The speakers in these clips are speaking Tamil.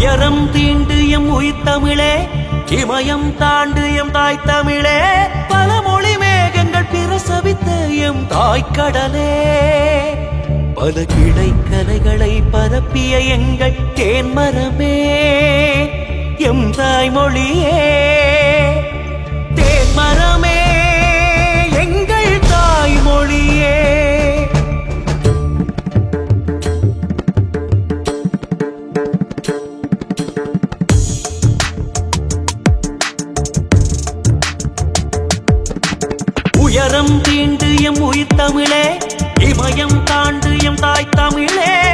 துயரம் தீண்டு எம் உயிர்த்தமிழே இமயம் தாண்டு எம் தாய் தமிழே பல மொழி மேகங்கள் பிரசவித்த எம் தாய் கடலே பல கிளை கலைகளை பரப்பிய எங்கள் தேன்மரமே எம் தாய்மொழியே. உயரம் தீண்டு எம் உயிர் தமிழே. இமயம் தாண்டு எம் தாய் தமிழே.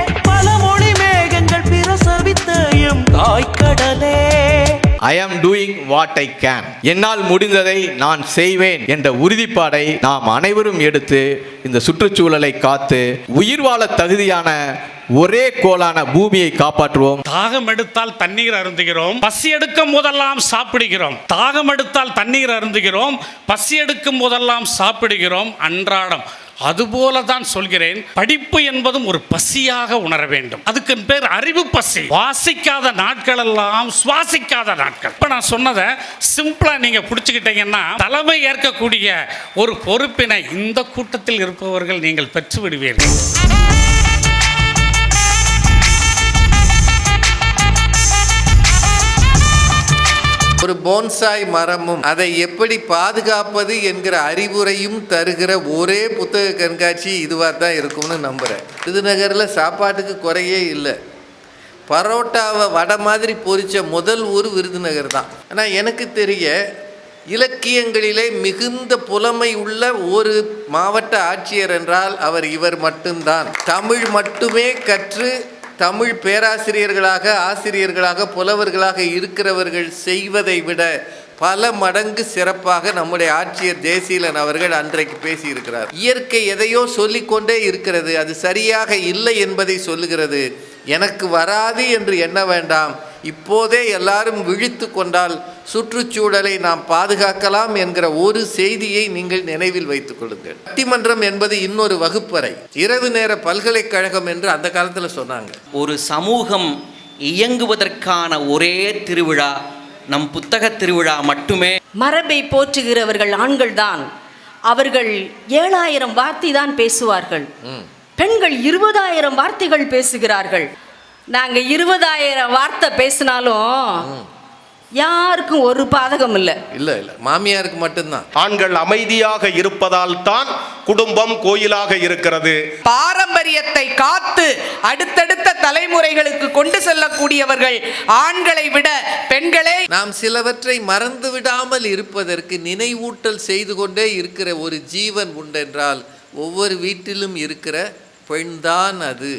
ஐ ஆம் டூயிங் வாட் ஐ கேன் என்னால் முடிந்ததை நான் செய்வேன் என்ற உறுதிப்பாடை நாம் அனைவரும் எடுத்து இந்த சுற்றுச்சூழலை காத்து உயிர் வாழ தகுதியான ஒரே கோலான பூமியை காப்பாற்றுவோம். தாகம் எடுத்தால் தண்ணீர் அருந்துகிறோம். பசி எடுக்கும் போதெல்லாம் சாப்பிடுகிறோம். தாகம் எடுத்தால் தண்ணீர் அருந்துகிறோம். பசி எடுக்கும் போதெல்லாம் சாப்பிடுகிறோம். அன்றாடம் அதுபோல தான் சொல்கிறேன். படிப்பு என்பதும் ஒரு பசியாக உணர வேண்டும். அதுக்கு பேர் அறிவு பசி. வாசிக்காத நாட்கள் எல்லாம் சுவாசிக்காத நாட்கள். இப்போ நான் சொன்னதை சிம்பிளாக நீங்கள் பிடிச்சிக்கிட்டீங்கன்னா தலைமை ஏற்கக்கூடிய ஒரு பொறுப்பினை இந்த கூட்டத்தில் இருப்பவர்கள் நீங்கள் பெற்று விடுவீர்கள் ஒரு போன்சாய் மரமும் அதை எப்படி பாதுகாப்பது என்கிற அறிவுரையும் தருகிற ஒரே புத்தக கண்காட்சி இதுவாக தான் இருக்கும்னு நம்புகிறேன் விருதுநகரில் சாப்பாட்டுக்கு குறையே இல்லை. பரோட்டாவை வடை மாதிரி பொரித்த முதல் ஊர் விருதுநகர் தான். ஆனால் எனக்கு தெரிய இலக்கியங்களிலே மிகுந்த புலமை உள்ள ஒரு மாவட்ட ஆட்சியர் என்றால் அவர் இவர் மட்டும்தான். தமிழ் மட்டுமே கற்று தமிழ் பேராசிரியர்களாக ஆசிரியர்களாக புலவர்களாக இருக்கிறவர்கள் செய்வதை விட பல மடங்கு சிறப்பாக நம்முடைய ஆட்சியர் ஜெயசீலன் அவர்கள் அன்றைக்கு பேசியிருக்கிறார். இயற்கை எதையோ சொல்லிக்கொண்டே இருக்கிறது. அது சரியாக இல்லை என்பதை சொல்லுகிறது. எனக்கு வராது என்று எண்ண வேண்டாம். இப்போதே எல்லாரும் விழித்து கொண்டால் சுற்றுச்சூழலை நாம் பாதுகாக்கலாம் என்கிற ஒரு செய்தியை நீங்கள் நினைவில் வைத்துக் கொள்ளுங்கள். பட்டிமன்றம் என்பது இன்னொரு வகுப்பறை. இரவு நேர பல்கலைக்கழகம் என்று அந்த காலத்தில் சொன்னாங்க. ஒரு சமூகம் இயங்குவதற்கான ஒரே திருவிழா நம் புத்தக திருவிழா மட்டுமே. மரபை போற்றுகிறவர்கள் ஆண்கள்தான். அவர்கள் ஏழாயிரம் வார்த்தை தான் பேசுவார்கள் பெண்கள் இருபதாயிரம் வார்த்தைகள் பேசுகிறார்கள். நாங்க இருபதாயிரம் வார்த்தை பேசினாலும் யாருக்கும் ஒரு பாதகம் இல்லை. இல்லை இல்லை. மாமியாருக்கு மட்டும்தான். ஆண்கள் அமைதியாக இருப்பதால் தான் குடும்பம் கோயிலாக இருக்கிறது. பாரம்பரியத்தை காத்து அடுத்தடுத்த தலைமுறைகளுக்கு கொண்டு செல்லக்கூடியவர்கள் ஆண்களை விட பெண்களே. நாம் சிலவற்றை மறந்து விடாமல் இருப்பதற்கு நினைவூட்டல் செய்து கொண்டே இருக்கிற ஒரு ஜீவன் உண்டென்றால் ஒவ்வொரு வீட்டிலும் இருக்கிற பெண்தான் அது.